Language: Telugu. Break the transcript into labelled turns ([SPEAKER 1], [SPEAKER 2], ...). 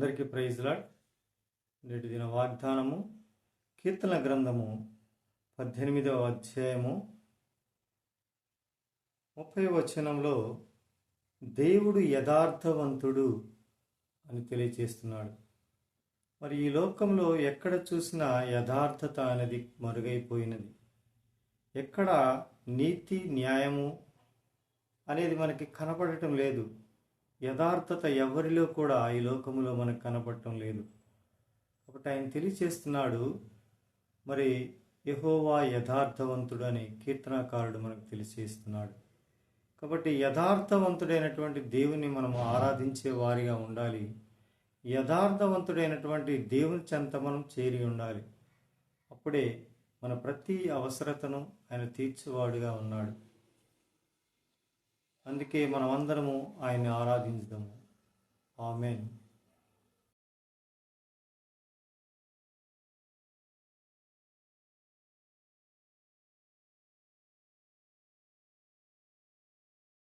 [SPEAKER 1] అందరికీ ప్రైజ్లాడ్ నేటి దిన వాగ్దానము కీర్తన గ్రంథము పద్దెనిమిదవ అధ్యాయము. ముప్పై వచనంలో దేవుడు యథార్థవంతుడు అని తెలియచేస్తున్నాడు. మరి ఈ లోకంలో ఎక్కడ చూసినా యథార్థత అనేది మరుగైపోయినది. ఎక్కడ నీతి న్యాయము అనేది మనకి కనపడటం లేదు. యథార్థత ఎవరిలో కూడా ఈ లోకములో మనకు కనపడటం లేదు. కాబట్టి ఆయన తెలియచేస్తున్నాడు మరి యహోవా యథార్థవంతుడు అని కీర్తనాకారుడు మనకు తెలియచేస్తున్నాడు. కాబట్టి యథార్థవంతుడైనటువంటి దేవుని మనం ఆరాధించే వారిగా ఉండాలి. యథార్థవంతుడైనటువంటి దేవుని చెంత మనం చేరి ఉండాలి. అప్పుడే మన ప్రతి అవసరతను ఆయన తీర్చేవాడుగా ఉన్నాడు. అందుకే మనమందరము ఆయన్ని ఆరాధించడము ఆమెన్.